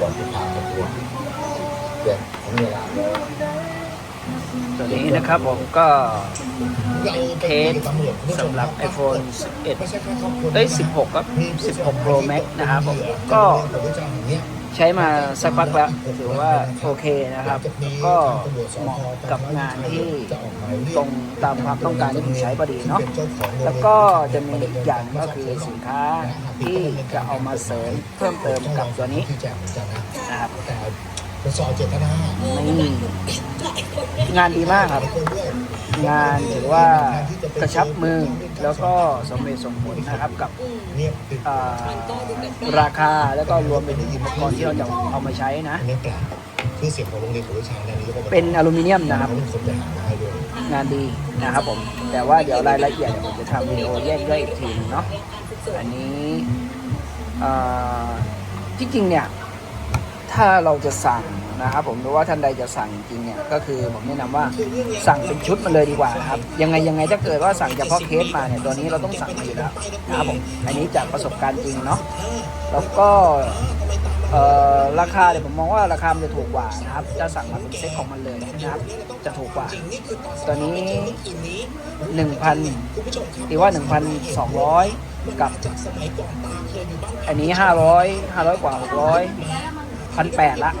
ก่อนจะพานประตูเดี๋ยวถึงเวลาแล้วตัวนี้นะครับผมก็เทสสำหรับ iPhone 11เอ้ย16 ครับ 16 Pro Max นะครับผมก็ ใช้มาสักพักแล้วถือว่าโอเคนะครับ ก็เหมาะกับงานที่ตรงตามความต้องการที่ผมใช้พอดีเนาะแล้วก็จะมีอีกอย่างก็คือสินค้าที่จะเอามาเสริมเพิ่มเติมกับตัวนี้นะครับ เป็นซอยเจตนานี่งานดีมากครับ งานถือว่ากระชับมือแล้วก็สมเหตุสมผลนะครับกับเนี่ยติดอ่าราคาแล้วก็รวมไปถึงอุปกรณ์ที่เราจะเอามาใช้นะอันนี้แปลกคือเสียงของโรงเรียนของวิชาเนี่ยนี่ก็เป็นอลูมิเนียมนะครับเขาเป็นคนไปหามาให้ด้วยงานดีนะครับผม แต่ว่าเดี๋ยวรายละเอียดเดี๋ยวผมจะทำวิดีโอแยกย่อยอีกทีนึงเนาะอันนี้อ่าที่จริงเนี่ย ถ้าเราจะสั่ง นะครับผมหรือว่าท่านใดจะสั่งจริงเนี่ยก็คือผมแนะนำว่าสั่งเป็นชุดมาเลยดีกว่านะครับยังไงยังไงถ้าเกิดว่าสั่งเฉพาะเคสมาเนี่ยตัวนี้เราต้องสั่งมาอยู่แล้วนะครับผมอันนี้จากประสบการณ์จริงเนาะแล้วก็เอ่อราคาเนี่ยผมมองว่าราคามันจะถูกกว่านะครับจะสั่งมาเป็นเซ็ตของมันเลยนะครับ จะถูกกว่าตัวนี้หนึ่งพันตีว่าหนึ่งพันสองร้อยกับ อันนี้ห้าร้อยห้าร้อยกว่าหกร้อยพันแปดละ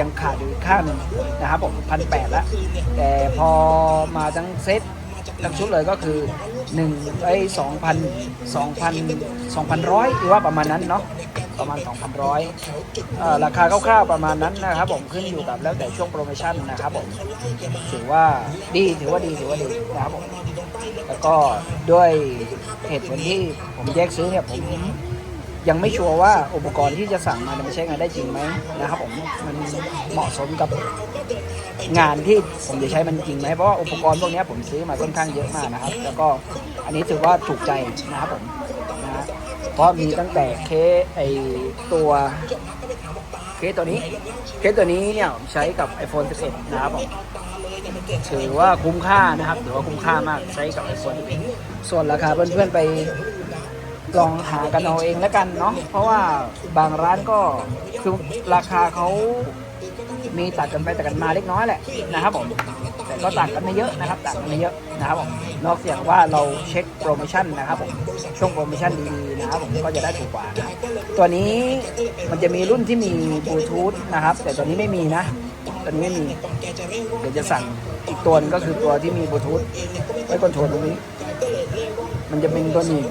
ยังขาดอยู่ข้างหนึ่งนะครับผมพันแปดละแต่พอมาทั้งเซตทั้งชุดเลยก็คือหนึ่งไอ้สองพันสองพันสองพันร้อยหรือว่าประมาณนั้นเนาะประมาณ 2,100เอ่อราคาคร่าวๆประมาณนั้นนะครับผมขึ้นอยู่กับแล้วแต่ช่วงโปรโมชั่นนะครับผมถือว่าดีถือว่าดีถือว่าดีนะครับผมแล้วก็ด้วยเหตุผลที่ผมแยกซื้อเนี่ยผม ยังไม่ชัวร์ว่าอุปกรณ์ที่จะสั่งมามันใช้งานได้จริงไหมนะครับผมมันเหมาะสมกับงานที่ผมจะใช้มันจริงไหมเพราะว่าอุปกรณ์พวกนี้ผมซื้อมาค่อนข้างเยอะมากนะครับ แล้วก็อันนี้ถือว่าถูกใจนะครับผมนะฮะเพราะมีตั้งแต่เคสไอตัวเคสตัวนี้เคสตัวนี้เนี่ยผมใช้กับ iPhone 11 นะครับผมถือว่าคุ้มค่านะครับถือว่าคุ้มค่ามากใช้กับ iPhone 11ส่วนราคาเพื่อนๆไป ลองหากันเอาเองแล้วกันเนาะเพราะว่าบางร้านก็คือราคาเขามีตัดกันไปตัดกันมาเล็กน้อยแหละนะครับผมแต่ก็ต่างกันไม่เยอะนะครับต่างกันไม่เยอะนะครับผมนอกจากว่าเราเช็คโปรโมชั่นนะครับผมช่วงโปรโมชั่นดีๆนะครับผมก็จะได้ถูกกว่านะตัวนี้มันจะมีรุ่นที่มีบลูทูธนะครับ แต่ตัวนี้ไม่มีนะตัวนี้ไม่มีเดี๋ยวจะสั่งอีกตัวนึงก็คือตัวที่มีบลูทูธไว้คอนโทรลตรงนี้ มันจะเป็นตัวนี้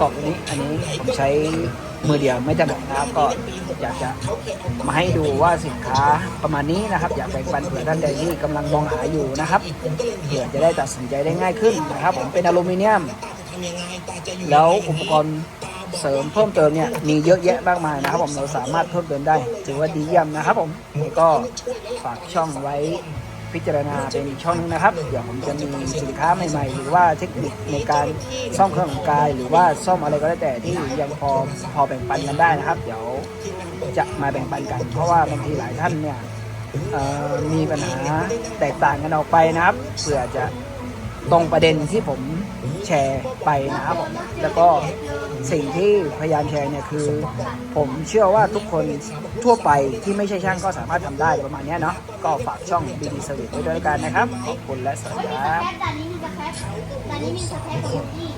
กล่องตัวนี้ อันนี้ผมใช้มือเดียวไม่ถนัดนะครับก็อยากจะมาให้ดูว่าสินค้าประมาณนี้นะครับ อยากแบ่งปันเผื่อท่านใดที่กำลังมองหาอยู่นะครับเผื่อจะได้ตัดสินใจได้ง่ายขึ้นนะครับ ผมเป็นอลูมิเนียม แล้วอุปกรณ์เสริมเพิ่มเติมเนี่ยมีเยอะแยะมากมายนะครับ ผมเราสามารถเพิ่มเติมได้ถือว่าดีเยี่ยมนะครับ ผมก็ฝากช่องไว้ พิจารณาเป็นอีกช่องนึงนะครับเดี๋ยวผมจะมีสินค้าใหม่ๆ หรือว่าเทคนิคในการซ่อมเครื่องกาย หรือว่าซ่อมอะไรก็แล้วแต่ที่ยังพอพอแบ่งปันกันได้นะครับ เดี๋ยวจะมาแบ่งปันกัน เพราะว่าบางทีหลายท่านเนี่ยมีปัญหาแตกต่างกันออกไปนะครับเผื่อจะตรงประเด็นที่ผมแชร์ไปนะครับผมแล้วก็ สิ่งที่พยายามแชร์เนี่ยคือ ผมเชื่อว่าทุกคนทั่วไปที่ไม่ใช่ช่างก็สามารถทำได้ประมาณเนี้ยเนาะก็ฝากช่อง BD Service ไว้ด้วยแล้วกันนะครับ ขอบคุณและสวัสดีครับ แต่นี้มีสแคปแต่นี้มีสแคปกับที่